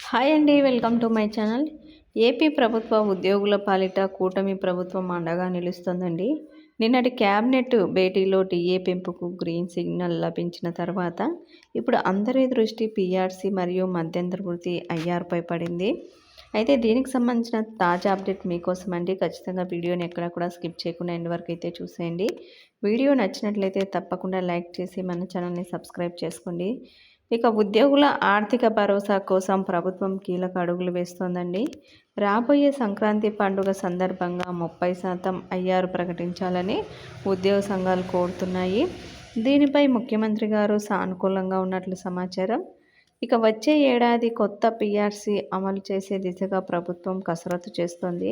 Hi అండి welcome to my channel. AP ప్రభుత్వ ఉద్యోగుల పాలిట కూటమి ప్రభుత్వం అండగా నిలుస్తుందండి. నిన్నటి క్యాబినెట్ భేటీలో టీఏ పెంపుకు గ్రీన్ సిగ్నల్ లభించిన తర్వాత ఇప్పుడు అందరి దృష్టి పీఆర్సీ మరియు మధ్యంతర వృత్తి ఐఆర్పై పడింది. అయితే దీనికి సంబంధించిన తాజా అప్డేట్ మీకోసం అండి ఖచ్చితంగా వీడియోని ఎక్కడ కూడా స్కిప్ చేయకుండా ఎండ్ వరకు అయితే చూసేయండి. వీడియో నచ్చినట్లయితే తప్పకుండా లైక్ చేసి మన ఛానల్ని సబ్స్క్రైబ్ చేసుకోండి. ఇక ఉద్యోగుల ఆర్థిక భరోసా కోసం ప్రభుత్వం కీలక అడుగులు వేస్తోందండి. రాబోయే సంక్రాంతి పండుగ సందర్భంగా ముప్పై శాతం ఐఆర్ ప్రకటించాలని ఉద్యోగ సంఘాలు కోరుతున్నాయి. దీనిపై ముఖ్యమంత్రి గారు సానుకూలంగా ఉన్నట్లు సమాచారం. ఇక వచ్చే ఏడాది కొత్త పిఆర్సీ అమలు చేసే దిశగా ప్రభుత్వం కసరత్తు చేస్తోంది.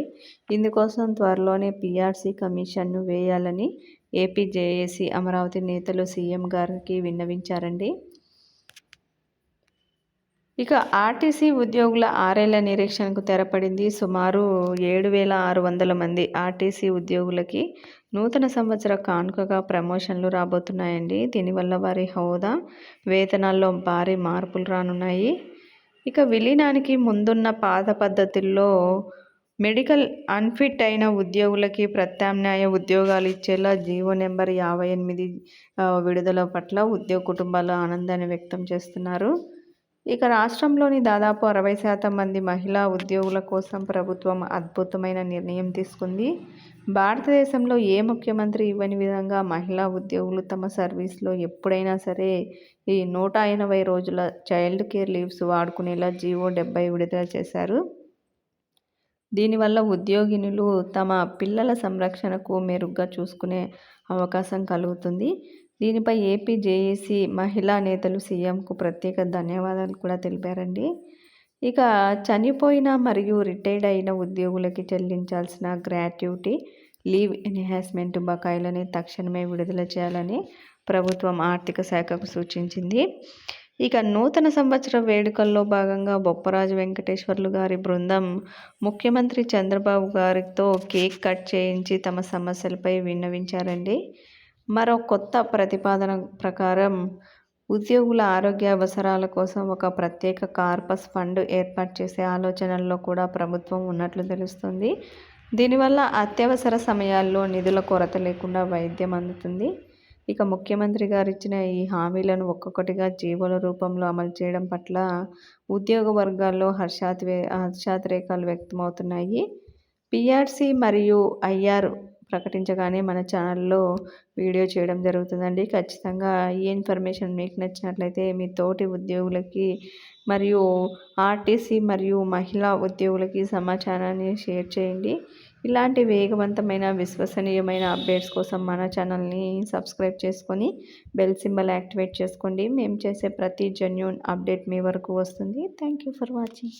ఇందుకోసం త్వరలోనే పీఆర్సీ కమిషన్ను వేయాలని ఏపీ జేఏసీ అమరావతి నేతలు సీఎం గారికి విన్నవించారండి. ఇక ఆర్టీసీ ఉద్యోగుల ఆరేళ్ళ నిరీక్షణకు తెరపడింది సుమారు ఏడు వేల ఆరు వందల మంది ఆర్టీసీ ఉద్యోగులకి నూతన సంవత్సర కానుకగా ప్రమోషన్లు రాబోతున్నాయండి. దీనివల్ల వారి హోదా వేతనాల్లో భారీ మార్పులు రానున్నాయి. ఇక విలీనానికి ముందున్న పాత పద్ధతుల్లో మెడికల్ అన్ఫిట్ అయిన ఉద్యోగులకి ప్రత్యామ్నాయ ఉద్యోగాలు ఇచ్చేలా జీవో నెంబర్ యాభై ఎనిమిది విడుదల పట్ల ఉద్యోగ కుటుంబాలు ఆనందాన్ని వ్యక్తం చేస్తున్నారు. ఇక రాష్ట్రంలోని దాదాపు అరవై శాతం మంది మహిళా ఉద్యోగుల కోసం ప్రభుత్వం అద్భుతమైన నిర్ణయం తీసుకుంది. భారతదేశంలో ఏ ముఖ్యమంత్రి ఇవ్వని విధంగా మహిళా ఉద్యోగులు తమ సర్వీస్లో ఎప్పుడైనా సరే ఈ నూట ఎనభై రోజుల చైల్డ్ కేర్ లీవ్స్ వాడుకునేలా జీవో డెబ్బై విడుదల చేశారు. దీనివల్ల ఉద్యోగినులు తమ పిల్లల సంరక్షణకు మెరుగ్గా చూసుకునే అవకాశం కలుగుతుంది. దీనిపై ఏపీ జేఏసీ మహిళా నేతలు సీఎంకు ప్రత్యేక ధన్యవాదాలు కూడా తెలిపారండి. ఇక చనిపోయిన మరియు రిటైర్డ్ అయిన ఉద్యోగులకి చెల్లించాల్సిన గ్రాట్యుటీ లీవ్ ఎన్హాన్స్మెంట్ బకాయిలని తక్షణమే విడుదల చేయాలని ప్రభుత్వం ఆర్థిక శాఖకు సూచించింది. ఇక నూతన సంవత్సర వేడుకల్లో భాగంగా బొప్పరాజు వెంకటేశ్వర్లు గారి బృందం ముఖ్యమంత్రి చంద్రబాబు గారితో కేక్ కట్ చేయించి తమ సమస్యలపై విన్నవించారండి. మరో కొత్త ప్రతిపాదన ప్రకారం ఉద్యోగుల ఆరోగ్య అవసరాల కోసం ఒక ప్రత్యేక కార్పస్ ఫండ్ ఏర్పాటు చేసే ఆలోచనల్లో కూడా ప్రభుత్వం ఉన్నట్లు తెలుస్తుంది. దీనివల్ల అత్యవసర సమయాల్లో నిధుల కొరత లేకుండా వైద్యం అందుతుంది. ఇక ముఖ్యమంత్రి గారు ఇచ్చిన ఈ హామీలను ఒక్కొక్కటిగా జీవోల రూపంలో అమలు చేయడం పట్ల ఉద్యోగ వర్గాల్లో హర్షాత్వే హర్షాతిరేకాలు వ్యక్తమవుతున్నాయి. పిఆర్సీ మరియు ఐఆర్ ప్రకటించగానే మన ఛానల్లో వీడియో చేయడం జరుగుతుందండి. ఖచ్చితంగా ఈ ఇన్ఫర్మేషన్ మీకు నచ్చినట్లయితే మీ తోటి ఉద్యోగులకి మరియు ఆర్టీసీ మరియు మహిళా ఉద్యోగులకి సమాచారాన్ని షేర్ చేయండి. ఇలాంటి వేగవంతమైన విశ్వసనీయమైన అప్డేట్స్ కోసం మన ఛానల్ని సబ్స్క్రైబ్ చేసుకొని బెల్ సింబల్ యాక్టివేట్ చేసుకోండి. మేము చేసే ప్రతి జెన్యున్ అప్డేట్ మీ వరకు వస్తుంది. Thank you for watching.